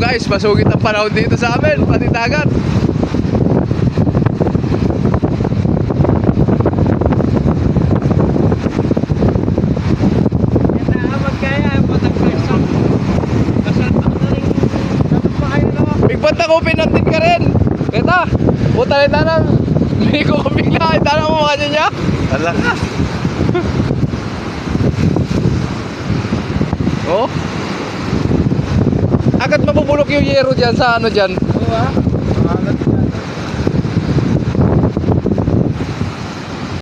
Guys, masugit ang panahon dito sa amin, pati dagat. Bigbat na kupin natin ka rin. Kita, puta rin na nang hindi ko bigla. Ita na mo mga niya. Wala ka. oh. Agad mabubulok yung yero dyan sa ano dyan.